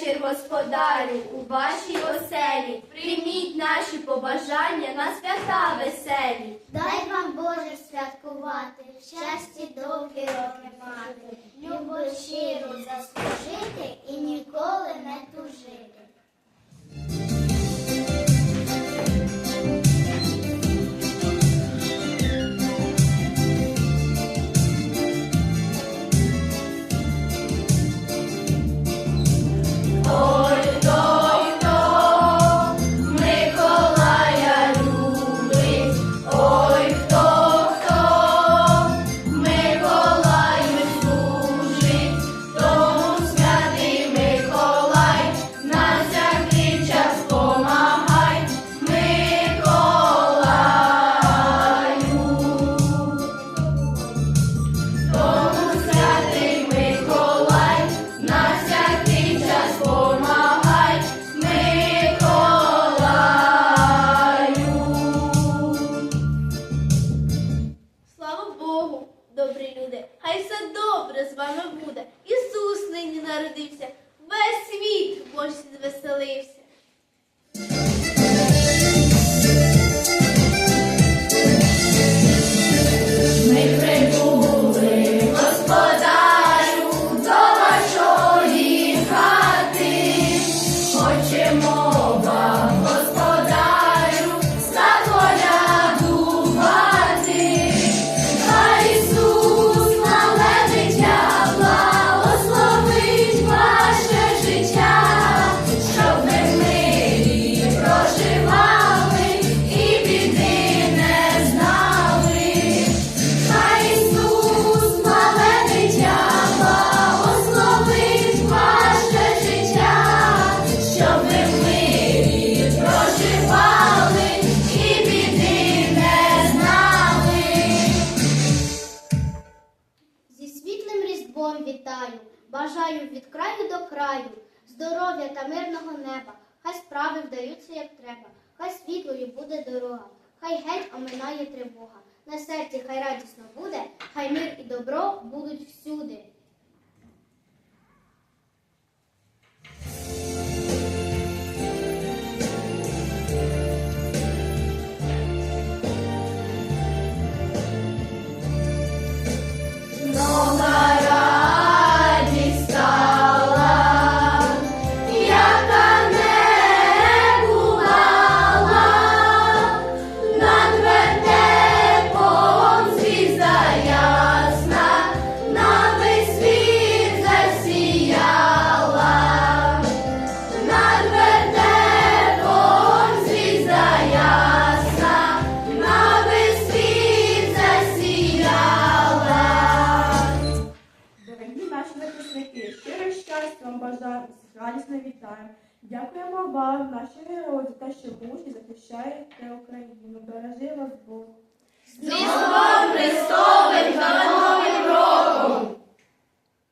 вечір, господарю, у вашій оселі. Прийміть наші побажання на свята веселі. Дай вам Боже святкувати, щастя довгі роки мати, любов щиру заслужити народився, весь світ Божий звеселився. Вітаю, бажаю від краю до краю, здоров'я та мирного неба. Хай справи вдаються як треба, хай світлою буде дорога, хай геть оминає тривога. На серці хай радісно буде, хай мир і добро будуть всюди. Захисники, щиро щастя вам бажаємо, радісно вітаємо. Дякуємо вам, наші герої, за те, що мужні захищаєте Україну. Бережи вас Бог.